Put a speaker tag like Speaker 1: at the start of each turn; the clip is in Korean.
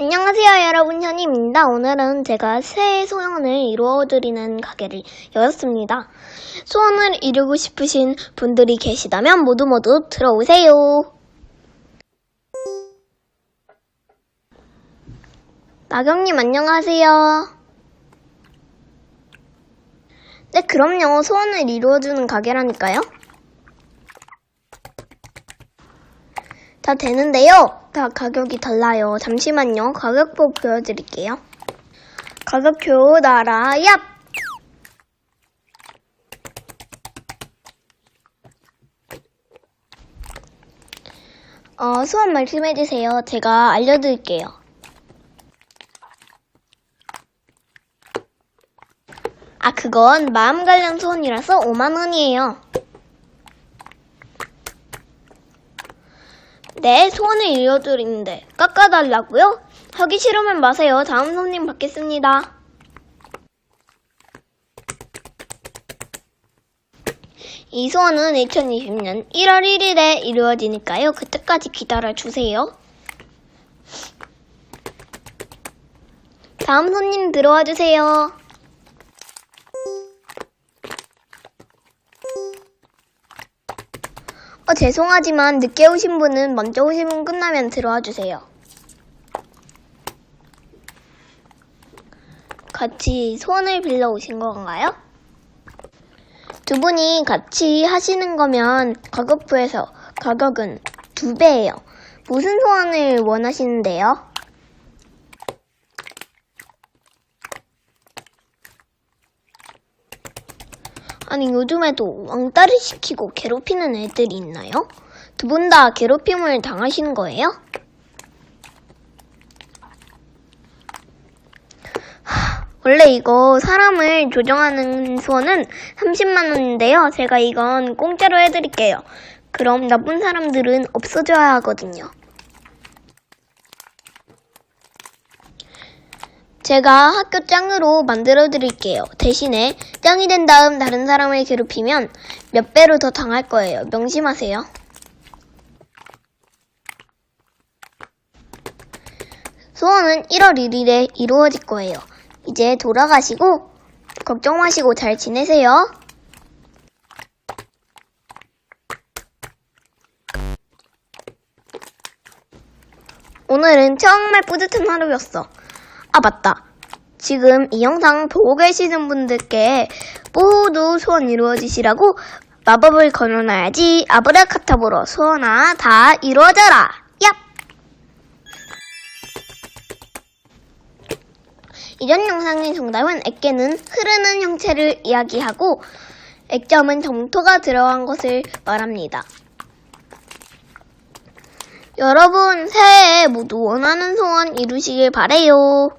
Speaker 1: 안녕하세요 여러분 현입니다. 오늘은 제가 새 소원을 이루어드리는 가게를 열었습니다. 소원을 이루고 싶으신 분들이 계시다면 모두 모두 들어오세요. 나경님 안녕하세요. 네 그럼요 소원을 이루어주는 가게라니까요. 다 되는데요. 다 가격이 달라요. 잠시만요. 가격표 보여드릴게요. 가격표 나라 얍! 어, 수업 말씀해주세요. 제가 알려드릴게요. 아, 그건 마음 관련 소원이라서 5만원이에요. 네, 소원을 이뤄드리는데 깎아달라고요? 하기 싫으면 마세요. 다음 손님 받겠습니다. 이 소원은 2020년 1월 1일에 이루어지니까요. 그때까지 기다려주세요. 다음 손님 들어와 주세요. 어, 죄송하지만 늦게 오신 분은 먼저 오신 분 끝나면 들어와 주세요. 같이 소원을 빌려 오신 건가요? 두 분이 같이 하시는 거면 가격부에서 가격은 두 배예요. 무슨 소원을 원하시는데요? 아니 요즘에도 왕따를 시키고 괴롭히는 애들이 있나요? 두 분 다 괴롭힘을 당하시는 거예요? 하, 원래 이거 사람을 조정하는 수원은 30만 원인데요. 제가 이건 공짜로 해드릴게요. 그럼 나쁜 사람들은 없어져야 하거든요. 제가 학교 짱으로 만들어 드릴게요. 대신에 짱이 된 다음 다른 사람을 괴롭히면 몇 배로 더 당할 거예요. 명심하세요. 소원은 1월 1일에 이루어질 거예요. 이제 돌아가시고 걱정 마시고 잘 지내세요. 오늘은 정말 뿌듯한 하루였어. 아, 맞다. 지금 이 영상 보고 계시는 분들께 모두 소원 이루어지시라고 마법을 걸어놔야지 아브라카타보로 소원아 다 이루어져라. 얍! 이전 영상의 정답은 액계는 흐르는 형체를 이야기하고 액점은 점토가 들어간 것을 말합니다. 여러분 새해에 모두 원하는 소원 이루시길 바래요.